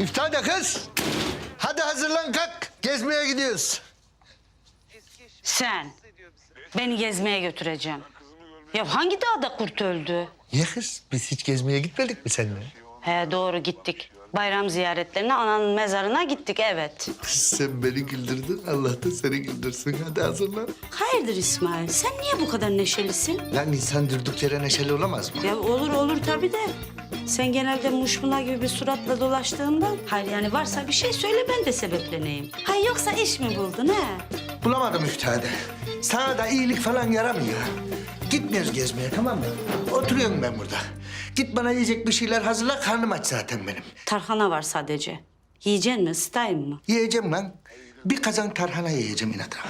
İftihar kız. Hadi hazırlan kalk. Gezmeye gidiyoruz. Sen beni gezmeye götüreceksin. Ya hangi dağda kurt öldü? Niye kız? Biz hiç gezmeye gitmedik mi seninle? He doğru gittik. Bayram ziyaretlerine ananın mezarına gittik evet. Sen beni güldürdün. Allah da seni güldürsün. Hadi hazırlan. Hayırdır İsmail? Sen niye bu kadar neşelisin? Lan insan durduk yere neşeli olamaz mı? Ya olur olur tabii de. Sen genelde muşmula gibi bir suratla dolaştığından... Hayır yani varsa bir şey söyle ben de sebepleneyim. Ha yoksa iş mi buldun ha? Bulamadım üftade. Sana da iyilik falan yaramıyor. Gitmiyoruz gezmeye tamam mı? Oturuyorum ben burada. Git bana yiyecek bir şeyler hazırla. Karnım aç zaten benim. Tarhana var sadece. Yiyeceksin mi, ısıtayım mı? Yiyeceğim lan. Bir kazan tarhana yiyeceğim inatla.